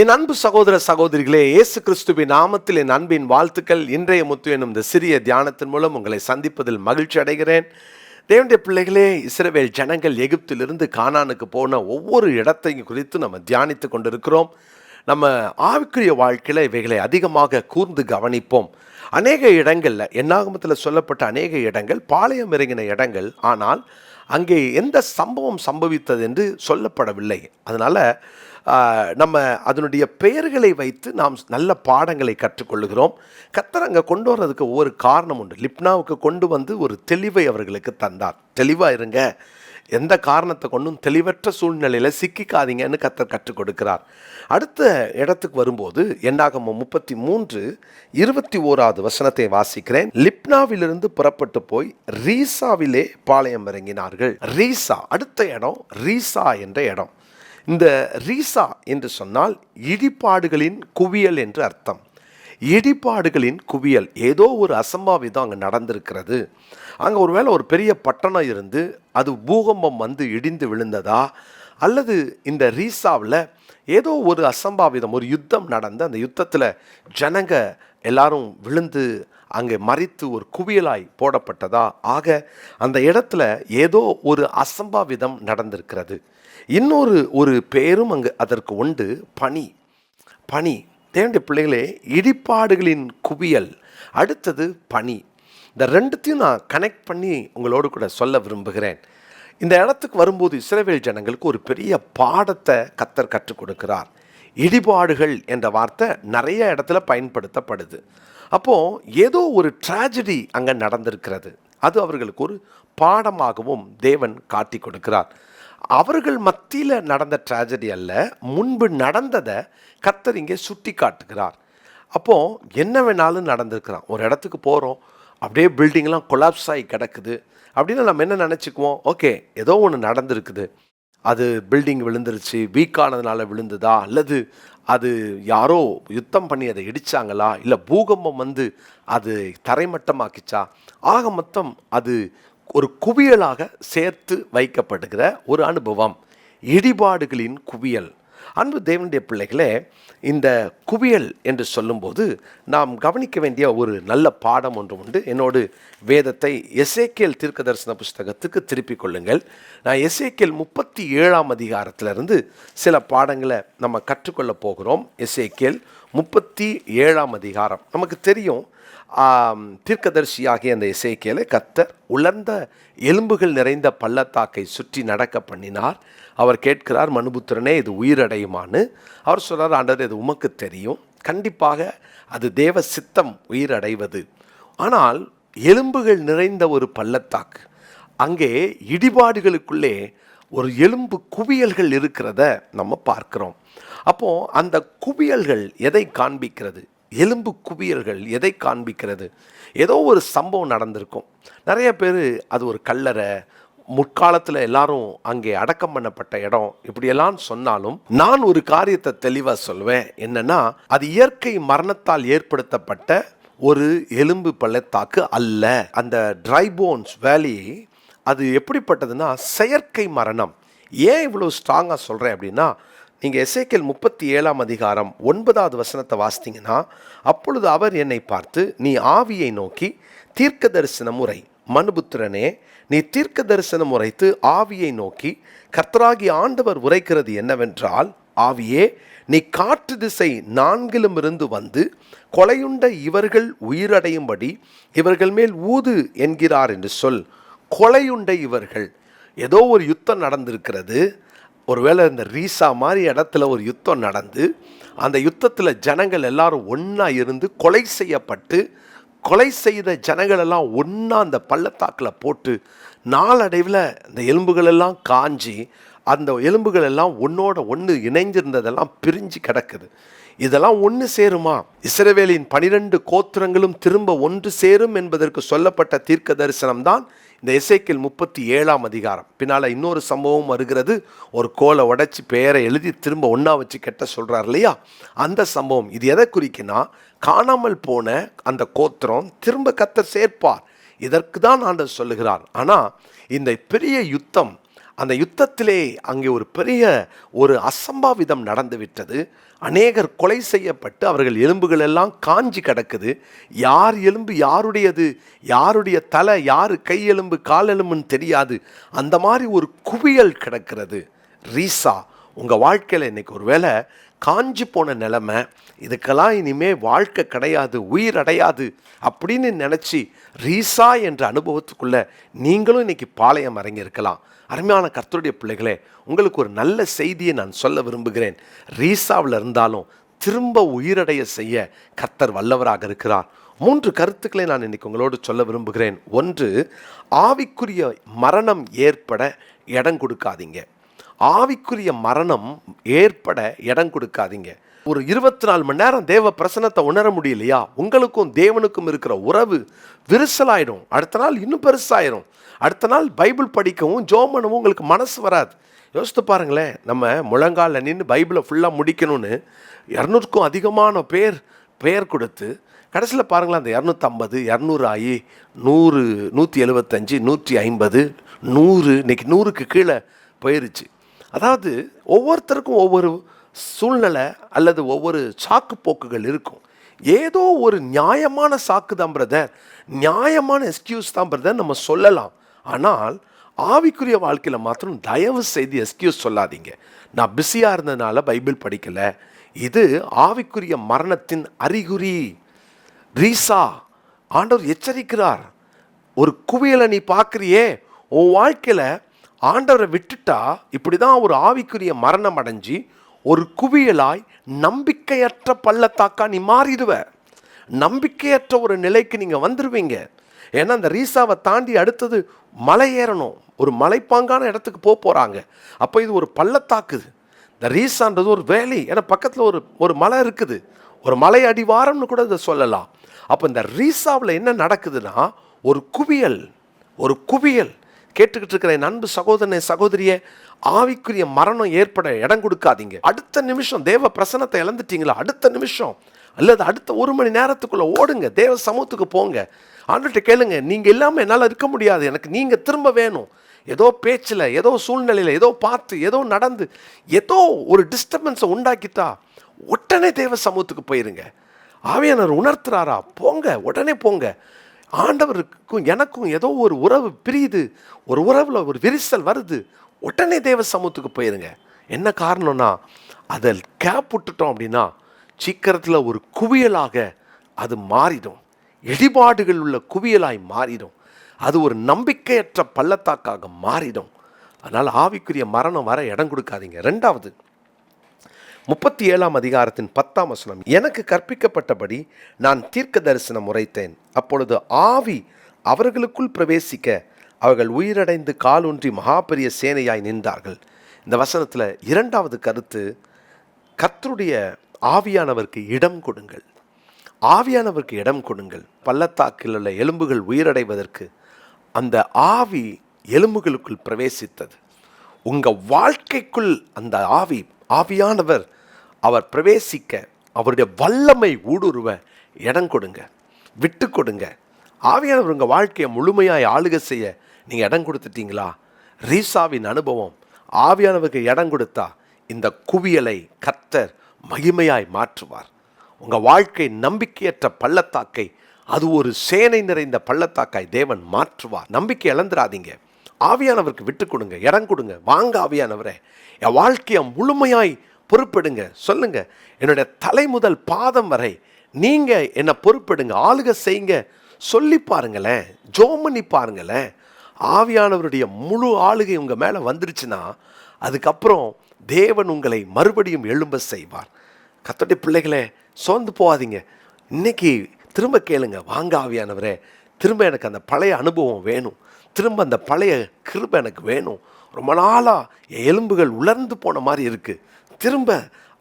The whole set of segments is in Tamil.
என் அன்பு சகோதர சகோதரிகளே இயேசு கிறிஸ்துவின் நாமத்தில் என் அன்பின் வாழ்த்துக்கள். இன்றைய முத்து எனும் இந்த சிறிய தியானத்தின் மூலம் உங்களை சந்திப்பதில் மகிழ்ச்சி அடைகிறேன். தேவனுடைய பிள்ளைகளே இஸ்ரவேல் ஜனங்கள் எகிப்திலிருந்து கானானுக்கு போன ஒவ்வொரு இடத்தையும் குறித்து நம்ம தியானித்து கொண்டிருக்கிறோம். நம்ம ஆவிக்குரிய வாழ்க்கையில் இவைகளை அதிகமாக கூர்ந்து கவனிப்போம். அநேக இடங்களில் என்னாகமத்தில் சொல்லப்பட்ட அநேக இடங்கள் பாளையம் இறங்கின இடங்கள் ஆனால் அங்கே எந்த சம்பவம் சம்பவித்தது என்று சொல்லப்படவில்லை. அதனால் நம்ம அதனுடைய பெயர்களை வைத்து நாம் நல்ல பாடங்களை கற்றுக்கொள்கிறோம். கத்தர் அங்கே கொண்டு வர்றதுக்கு ஒவ்வொரு காரணம் உண்டு. லிப்னாவுக்கு கொண்டு வந்து ஒரு தெளிவை அவர்களுக்கு தந்தார். தெளிவாக இருங்க. எந்த காரணத்தை கொண்டும் தெளிவற்ற சூழ்நிலையில் சிக்கிக்காதீங்கன்னு கத்தர் கற்றுக் கொடுக்கிறார். அடுத்த இடத்துக்கு வரும்போது என்னாகமம் முப்பத்தி மூன்று இருபத்தி ஓராவது வசனத்தை வாசிக்கிறேன். லிப்னாவிலிருந்து புறப்பட்டு போய் ரீசாவிலே பாளையம் இறங்கினார்கள். ரீசா அடுத்த இடம் ரீசா என்ற இடம். இந்த ரீசா என்று சொன்னால் இடிபாடுகளின் குவியல் என்று அர்த்தம். இடிபாடுகளின் குவியல் ஏதோ ஒரு அசம்பாவிதம் அங்கே நடந்திருக்கிறது. அங்கே ஒருவேளை ஒரு பெரிய பட்டணம் இருந்து அது பூகம்பம் வந்து இடிந்து விழுந்ததா? அல்லது இந்த ரீசாவில் ஏதோ ஒரு அசம்பாவிதம் ஒரு யுத்தம் நடந்து அந்த யுத்தத்தில் ஜனங்க எல்லாரும் விழுந்து அங்கே மறித்து ஒரு குவியலாய் போடப்பட்டதா? ஆக அந்த இடத்துல ஏதோ ஒரு அசம்பாவிதம் நடந்திருக்கிறது. இன்னொரு ஒரு பேரும் அங்கு அதற்கு உண்டு. பனி. பனி. தேவனுடைய பிள்ளைகளே இடிபாடுகளின் குவியல். அடுத்தது பனி. இந்த ரெண்டுத்தையும் நான் கனெக்ட் பண்ணி உங்களோடு கூட சொல்ல விரும்புகிறேன். இந்த இடத்துக்கு வரும்போது இஸ்ரேவேல் ஜனங்களுக்கு ஒரு பெரிய பாடத்தை கத்தர் கற்றுக் கொடுக்கிறார். இடிபாடுகள் என்ற வார்த்தை நிறைய இடத்துல பயன்படுத்தப்படுது. அப்போது ஏதோ ஒரு ட்ராஜடி அங்கே நடந்திருக்கிறது. அது அவர்களுக்கு ஒரு பாடமாகவும் தேவன் காட்டி கொடுக்கிறார். அவர்கள் மத்தியில் நடந்த ட்ராஜடி அல்ல முன்பு நடந்ததை கத்தர் இங்கே சுட்டி காட்டுகிறார் அப்போது என்ன வேணாலும் நடந்திருக்கிறான். ஒரு இடத்துக்கு போகிறோம் அப்படியே பில்டிங்லாம் கொலாப்ஸ் ஆகி கிடக்குது. அப்படின்னு நம்ம என்ன நினச்சிக்குவோம்? ஓகே ஏதோ ஒன்று நடந்திருக்குது. அது பில்டிங் விழுந்துருச்சு வீக்கானதுனால விழுந்ததா? அல்லது அது யாரோ யுத்தம் பண்ணி அதை இடித்தாங்களா இல்லை பூகம்பம் வந்து அது தரைமட்டமாக்கிச்சா? ஆக மொத்தம் அது ஒரு குவியலாக சேர்த்து வைக்கப்படுகிற ஒரு அனுபவம். இடிபாடுகளின் குவியல். அன்பு தேவனுடைய பிள்ளைகளே இந்த குவியல் என்று சொல்லும்போது நாம் கவனிக்க வேண்டிய ஒரு நல்ல பாடம் ஒன்று உண்டு. என்னோடு வேதத்தை எசேக்கியல் தீர்க்க தரிசன புஸ்தகத்துக்கு திருப்பிக் கொள்ளுங்கள். நான் எசேக்கியல் முப்பத்தி ஏழாம் அதிகாரத்திலிருந்து சில பாடங்களை நம்ம கற்றுக்கொள்ள போகிறோம். எசேக்கியல் முப்பத்தி ஏழாம் அதிகாரம். நமக்கு தெரியும் ஆம், தீர்க்கதரிசியாகிய அந்த இசைக்கியலை கத்தர் உலர்ந்த எலும்புகள் நிறைந்த பள்ளத்தாக்கை சுற்றி நடக்க பண்ணினார். அவர் கேட்கிறார் மனுபுத்திரனே இது உயிரடையுமான்னு? அவர் சொல்கிறார் ஆண்டவர் இது உமக்கு தெரியும். கண்டிப்பாக அது தேவ சித்தம் உயிரடைவது. ஆனால் எலும்புகள் நிறைந்த ஒரு பள்ளத்தாக்கு அங்கே இடிபாடுகளுக்குள்ளே ஒரு எலும்பு குவியல்கள் இருக்கிறத நம்ம பார்க்குறோம். அப்போது அந்த குவியல்கள் எதை காண்பிக்கிறது? எலும்பு குவியல்கள் எதை காண்பிக்கிறது? ஏதோ ஒரு சம்பவம் நடந்திருக்கும். நிறைய பேர் அது ஒரு கல்லறை முற்காலத்தில் எல்லாரும் அங்கே அடக்கம் பண்ணப்பட்ட இடம் இப்படியெல்லாம் சொன்னாலும் நான் ஒரு காரியத்தை தெளிவாக சொல்வேன். என்னன்னா அது இயற்கை மரணத்தால் ஏற்படுத்தப்பட்ட ஒரு எலும்பு பள்ளத்தாக்கு அல்ல. அந்த ட்ரைபோன்ஸ் வேலி அது எப்படிப்பட்டதுன்னா செயற்கை மரணம். ஏன் இவ்வளோ ஸ்ட்ராங்காக சொல்கிறேன் அப்படின்னா நீங்கள் எசைக்கல் முப்பத்தி ஏழாம் அதிகாரம் ஒன்பதாவது வசனத்தை வாசித்தீங்கன்னா அப்பொழுது அவர் என்னை பார்த்து நீ ஆவியை நோக்கி தீர்க்க தரிசனம் முறை மனுபுத்திரனே நீ தீர்க்க தரிசனம் உரைத்து ஆவியை நோக்கி கர்த்தராகி ஆண்டவர் உரைக்கிறது என்னவென்றால் ஆவியே நீ காற்று திசை நான்கிலும் இருந்து வந்து கொலையுண்ட இவர்கள் உயிரடையும்படி இவர்கள் மேல் ஊது என்கிறார் என்று சொல். கொலையுண்ட இவர்கள். ஏதோ ஒரு யுத்தம் நடந்திருக்கிறது. ஒருவேளை இந்த ரீசா மாதிரி இடத்துல ஒரு யுத்தம் நடந்து அந்த யுத்தத்தில் ஜனங்கள் எல்லாரும் ஒன்றா இருந்து கொலை செய்யப்பட்டு கொலை செய்த ஜனங்கள் எல்லாம் ஒன்றா அந்த பள்ளத்தாக்கில் போட்டு நாளடைவில் இந்த எலும்புகளெல்லாம் காஞ்சி அந்த எலும்புகள் எல்லாம் ஒன்றோட ஒன்று இணைஞ்சிருந்ததெல்லாம் பிரிஞ்சு கிடக்குது. இதெல்லாம் ஒன்று சேருமா? இஸ்ரவேலின் பனிரெண்டு கோத்திரங்களும் திரும்ப ஒன்று சேரும் என்பதற்கு சொல்லப்பட்ட தீர்க்க தரிசனம் தான் இந்த இசைக்கில் முப்பத்தி ஏழாம் அதிகாரம். பின்னால் இன்னொரு சம்பவம் வருகிறது. ஒரு கோலை உடைச்சி பெயரை எழுதி திரும்ப ஒன்றா வச்சு கெட்ட சொல்கிறார் இல்லையா? அந்த சம்பவம். இது எதை குறிக்குன்னா காணாமல் போன அந்த கோத்திரம் திரும்ப கத்தர் சேர்ப்பார். இதற்கு தான் ஆண்டவர் சொல்லுகிறார். ஆனால் இந்த பெரிய யுத்தம் அந்த யுத்தத்திலே அங்கே ஒரு பெரிய ஒரு அசம்பாவிதம் நடந்து விட்டது அநேகர் கொலை செய்யப்பட்டு அவர்கள் எலும்புகள் எல்லாம் காஞ்சி கிடக்குது. யார் எலும்பு யாருடையது? யாருடைய தலை யார் கை எலும்பு கால் எலும்புன்னு தெரியாது. அந்த மாதிரி ஒரு குவியல் கிடக்கிறது. ரீசா உங்கள் வாழ்க்கையில் இன்றைக்கி ஒரு வேளை காஞ்சி போன நிலமை இதுக்கெல்லாம் இனிமே வாழ்க்கை கிடையாது உயிர் அடையாது அப்படின்னு நினச்சி ரீசா என்ற அனுபவத்துக்குள்ளே நீங்களும் இன்றைக்கி பாளையம் இறங்கியிருக்கலாம் அருமையான கர்த்தருடைய பிள்ளைகளே உங்களுக்கு ஒரு நல்ல செய்தியை நான் சொல்ல விரும்புகிறேன். ரீசாவில் இருந்தாலும் திரும்ப உயிரடைய செய்ய கர்த்தர் வல்லவராக இருக்கிறார். மூன்று கருத்துக்களை நான் இன்னைக்கு உங்களோடு சொல்ல விரும்புகிறேன். ஒன்று ஆவிக்குரிய மரணம் ஏற்பட இடம் கொடுக்காதீங்க. ஆவிக்குரிய மரணம் ஏற்பட இடம் கொடுக்காதீங்க. ஒரு இருபத்தி நாலு மணி நேரம் தேவ பிரசனத்தை உணர முடியலையா? உங்களுக்கும் தேவனுக்கும் இருக்கிற உறவு விரிசலாயிடும். அடுத்த நாள் இன்னும் பெருசாயிரும். அடுத்த நாள் பைபிள் படிக்கவும் ஜோமனவும் உங்களுக்கு மனசு வராது. யோசித்து பாருங்களேன் நம்ம முழங்காலில் நின்று பைபிளை ஃபுல்லாக முடிக்கணும்னு இரநூறுக்கும் அதிகமான பேர் பெயர் கொடுத்து கடைசியில் பாருங்களேன் அந்த இரநூத்தம்பது இரநூறு ஆகி நூறு நூற்றி எழுபத்தஞ்சு நூற்றி ஐம்பது நூறு இன்னைக்கு நூறுக்கு கீழே போயிருச்சு. அதாவது ஒவ்வொருத்தருக்கும் ஒவ்வொரு சூழ்நிலை அல்லது ஒவ்வொரு சாக்கு போக்குகள் இருக்கும். ஏதோ ஒரு நியாயமான சாக்கு தான் பிரதர் நியாயமான எஸ்கியூஸ் தான் பிரதர் நம்ம சொல்லலாம். ஆனால் ஆவிக்குரிய வாழ்க்கையில் மாத்திரம் தயவு செய்து எஸ்கியூஸ் சொல்லாதீங்க. நான் பிஸியாக இருந்ததுனால பைபிள் படிக்கலை. இது ஆவிக்குரிய மரணத்தின் அறிகுறி. ரீசா ஆண்டவர் எச்சரிக்கிறார். ஒரு குவியலை நீ பார்க்குறியே உன் வாழ்க்கையில் ஆண்டவரை விட்டுட்டா இப்படி தான் ஒரு ஆவிக்குரிய மரணம் அடைஞ்சு ஒரு குவியலாய் நம்பிக்கையற்ற பள்ளத்தாக்கா நீ மாறிடுவ. நம்பிக்கையற்ற ஒரு நிலைக்கு நீங்கள் வந்துடுவீங்க ஏன்னா அந்த ரீசாவை தாண்டி அடுத்தது மலை ஏறணும். ஒரு மலைப்பாங்கான இடத்துக்கு போக போகிறாங்க அப்போ இது ஒரு பள்ளத்தாக்குது இந்த ரீசான்றது ஒரு வேலி. ஏன்னா பக்கத்தில் ஒரு ஒரு மலை இருக்குது. ஒரு மலை அடிவாரம்னு கூட இதை சொல்லலாம். அப்போ இந்த ரீசாவில் என்ன நடக்குதுன்னா ஒரு குவியல். ஒரு குவியல். கேட்டுக்கிட்டு இருக்கிற என் அன்பு சகோதரனே ஆவிக்குரிய மரணம் ஏற்பட இடம் கொடுக்காதீங்க. அடுத்த நிமிஷம் தேவ பிரசனத்தை இழந்துட்டீங்களா? அடுத்த நிமிஷம். அல்லது அடுத்த ஒரு மணி நேரத்துக்குள்ளே ஓடுங்க. தேவ சமூகத்துக்கு போங்க. ஆண்டுகிட்ட கேளுங்க. நீங்கள் இல்லாமல் என்னால் இருக்க முடியாது. எனக்கு நீங்கள் திரும்ப வேணும். ஏதோ பேச்சில் ஏதோ சூழ்நிலையில் ஏதோ பார்த்து ஏதோ நடந்து ஏதோ ஒரு டிஸ்டர்பன்ஸை உண்டாக்கிட்டா உடனே தேவ சமூகத்துக்கு போயிருங்க. ஆவியானவர் உணர்த்துறாரா? போங்க. உடனே போங்க. ஆண்டவருக்கும் எனக்கும் ஏதோ ஒரு உறவு பிரியுது. ஒரு உறவில் ஒரு விரிசல் வருது. உடனே தேவ சமூகத்துக்கு போயிருங்க. என்ன காரணம்னா அதில் கேப் விட்டுட்டோம் அப்படின்னா சீக்கிரத்தில் ஒரு குவியலாக அது மாறிடும். இடிபாடுகள் உள்ள குவியலாய் மாறிடும். அது ஒரு நம்பிக்கையற்ற பள்ளத்தாக்காக மாறிடும். அதனால் ஆவிக்குரிய மரணம் வர இடம் கொடுக்காதீங்க. ரெண்டாவது முப்பத்தி ஏழாம் அதிகாரத்தின் பத்தாம் வசனம். எனக்கு கற்பிக்கப்பட்டபடி நான் தீர்க்க தரிசனம் உரைத்தேன். அப்பொழுது ஆவி அவர்களுக்குள் பிரவேசிக்க அவர்கள் உயிரடைந்து காலூன்றி மகாபெரிய சேனையாய் நின்றார்கள். இந்த வசனத்தில் இரண்டாவது கருத்து கத்தருடைய ஆவியானவருக்கு இடம் கொடுங்கள். ஆவியானவருக்கு இடம் கொடுங்கள். பள்ளத்தாக்கில் உள்ள எலும்புகள் உயிரடைவதற்கு அந்த ஆவி எலும்புகளுக்குள் பிரவேசித்தது. உங்கள் வாழ்க்கைக்குள் அந்த ஆவி ஆவியானவர் அவர் பிரவேசிக்க அவருடைய வல்லமை ஊடுருவ இடம் கொடுங்க விட்டு கொடுங்க. ஆவியானவர் உங்கள் வாழ்க்கையை முழுமையாய் ஆளுகை செய்ய நீங்கள் இடம் கொடுத்துட்டீங்களா? ரீசாவின் அனுபவம் ஆவியானவருக்கு இடம் கொடுத்தா இந்த குவியலை கத்தர் மகிமையாய் மாற்றுவார். உங்கள் வாழ்க்கை நம்பிக்கையற்ற பள்ளத்தாக்கை அது ஒரு சேனை நிறைந்த பள்ளத்தாக்காய் தேவன் மாற்றுவார். நம்பிக்கை இழந்துடாதீங்க ஆவியானவருக்கு விட்டு கொடுங்க இடம் கொடுங்க. வாங்க ஆவியானவரை. என் வாழ்க்கையை முழுமையாய் பொறுப்பெடுங்க. சொல்லுங்க. என்னுடைய தலை முதல் பாதம் வரை நீங்க என்னை பொறுப்பெடுங்க. ஆளுக செய்யுங்க. சொல்லி பாருங்களேன். ஜோம் பண்ணி பாருங்களேன். ஆவியானவருடைய முழு ஆளுகை உங்க மேல வந்துருச்சுன்னா அதுக்கப்புறம் தேவன் உங்களை மறுபடியும் எழும்ப செய்வார். கத்தோடைய பிள்ளைகளே சோர்ந்து போகாதீங்க. இன்னைக்கு திரும்ப கேளுங்க. வாங்க ஆவியானவரே. திரும்ப எனக்கு அந்த பழைய அனுபவம் வேணும். திரும்ப அந்த பழைய கிருப எனக்கு வேணும். ரொம்ப நாளாக எலும்புகள் உலர்ந்து போன மாதிரி இருக்குது திரும்ப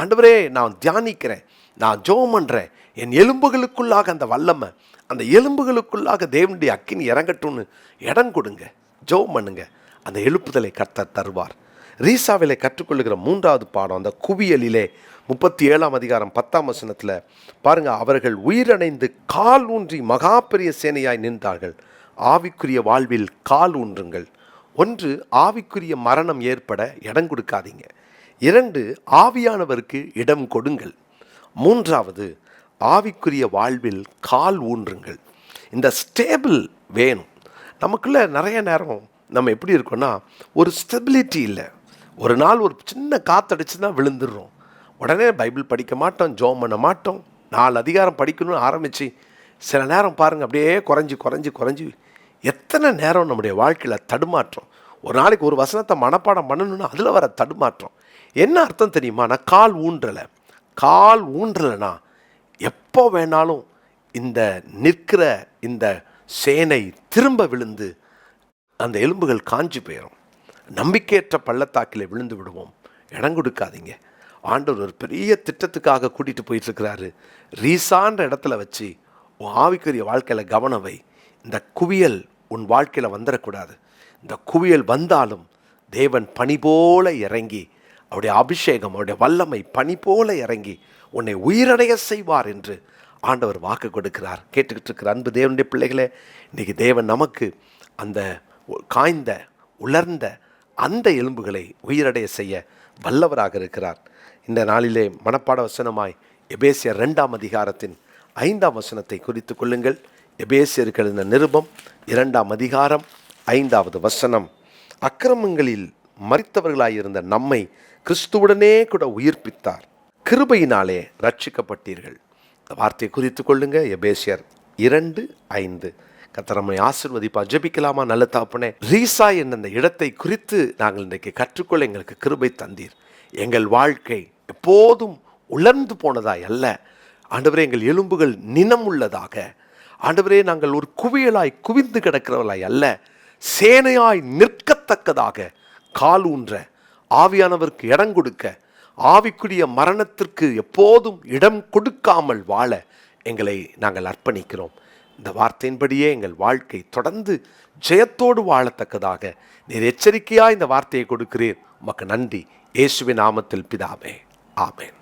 ஆண்டவரே நான் தியானிக்கிறேன். நான் ஜோம் பண்ணுறேன் என் எலும்புகளுக்குள்ளாக அந்த வல்லமை அந்த எலும்புகளுக்குள்ளாக தேவனுடைய அக்கினி இறங்கட்டும்னு இடம் கொடுங்க. ஜோம் பண்ணுங்க. அந்த எழுப்புதலை கர்த்தர் தருவார். ரீசாவிலே கற்றுக்கொள்ளுகிற மூன்றாவது பாடம் அந்த குவியலிலே முப்பத்தி ஏழாம் அதிகாரம் பத்தாம் வசனத்தில் பாருங்கள் அவர்கள் உயிரடைந்து கால் ஊன்றி மகா பெரிய சேனையாய் நின்றார்கள். ஆவிக்குரிய வாழ்வில் கால் ஊன்றுங்கள். ஒன்று ஆவிக்குரிய மரணம் ஏற்பட இடம் கொடுக்காதீங்க. இரண்டு ஆவியானவருக்கு இடம் கொடுங்கள். மூன்றாவது ஆவிக்குரிய வாழ்வில் கால் ஊன்றுங்கள். இந்த ஸ்டேபிள் வேணும். நமக்குள்ள நிறைய நேரம் நம்ம எப்படி இருக்கோம்னா ஒரு ஸ்டெபிலிட்டி இல்லை. ஒரு நாள் ஒரு சின்ன காத்தடிச்சு தான் விழுந்துடுறோம். உடனே பைபிள் படிக்க மாட்டோம் ஜோம் பண்ண மாட்டோம். நாலு அதிகாரம் படிக்கணும்னு ஆரம்பித்து சில நேரம் பாருங்கள் அப்படியே குறைஞ்சி குறைஞ்சி குறைஞ்சி எத்தனை நேரம் நம்முடைய வாழ்க்கையில் தடுமாற்றம். ஒரு நாளைக்கு ஒரு வசனத்தை மனப்பாடம் பண்ணணும்னா அதில் வர தடுமாற்றம். என்ன அர்த்தம் தெரியுமா? நான் கால் ஊன்றலை. கால் ஊன்றலைனா எப்போ வேணாலும் இந்த நிற்கிற இந்த சேனை திரும்ப விழுந்து அந்த எலும்புகள் காஞ்சி போயிடும் நம்பிக்கையற்ற பள்ளத்தாக்கில் விழுந்து விடுவோம். இடம் கொடுக்காதீங்க. ஆண்டவர் ஒரு பெரிய திட்டத்துக்காக கூட்டிகிட்டு போயிட்டுருக்கிறாரு. ரீசான்ற இடத்துல வச்சு உன் ஆவிக்குரிய வாழ்க்கையில் கவனம் வை. இந்த குவியல் உன் வாழ்க்கையில் வந்துடக்கூடாது இந்த குவியல் வந்தாலும் தேவன் பனி போல இறங்கி அவருடைய அபிஷேகம் அவருடைய வல்லமை பனி போல இறங்கி உன்னை உயிரடைய செய்வார் என்று ஆண்டவர் வாக்கு கொடுக்கிறார். கேட்டுக்கிட்டு இருக்கிற அன்பு தேவனுடைய பிள்ளைகளே இன்றைக்கி தேவன் நமக்கு அந்த காய்ந்த உலர்ந்த அந்த எலும்புகளை உயிரடைய செய்ய வல்லவராக இருக்கிறார். இந்த நாளிலே மனப்பாட வசனமாய் எபேசியர் ரெண்டாம் அதிகாரத்தின் ஐந்தாம் வசனத்தை குறித்து கொள்ளுங்கள். எபேசியர்கள் இந்த நிருபம் இரண்டாம் அதிகாரம் ஐந்தாவது வசனம். அக்கிரமங்களில் மறித்தவர்களாயிருந்த நம்மை கிறிஸ்துவுடனே கூட உயிர்ப்பித்தார். கிருபையினாலே ரட்சிக்கப்பட்டீர்கள் இந்த வார்த்தையை குறித்து கொள்ளுங்க. எபேசியர் இரண்டு ஐந்து. கத்தரமை ஆசிர்வதிப்பா ஜபிக்கலாமா நல்ல தாப்பனே? ரீசா என்ற அந்த இடத்தை குறித்து நாங்கள் இன்றைக்கு கற்றுக்கொள்ள எங்களுக்கு கிருபை தந்தீர். எங்கள் வாழ்க்கை எப்போதும் உலர்ந்து போனதாய் அல்ல. ஆண்டவரே எங்கள் எலும்புகள் நினம் உள்ளதாக. ஆண்டவரே நாங்கள் ஒரு குவியலாய் குவிந்து கிடக்கிறவளாய் அல்ல. சேனையாய் நிற்கத்தக்கதாக. கால் ஊன்ற ஆவியானவருக்கு இடம் கொடுக்க ஆவிக்குரிய மரணத்திற்கு எப்போதும் இடம் கொடுக்காமல் வாழ எங்களை நாங்கள் அர்ப்பணிக்கிறோம். இந்த வார்த்தையின்படியே எங்கள் வாழ்க்கை தொடர்ந்து ஜெயத்தோடு வாழத்தக்கதாக நீர் எச்சரிக்கையா இந்த வார்த்தையை கொடுக்கிறீர். உமக்கு நன்றி. இயேசுவின் நாமத்தில் பிதாமே ஆமேன்.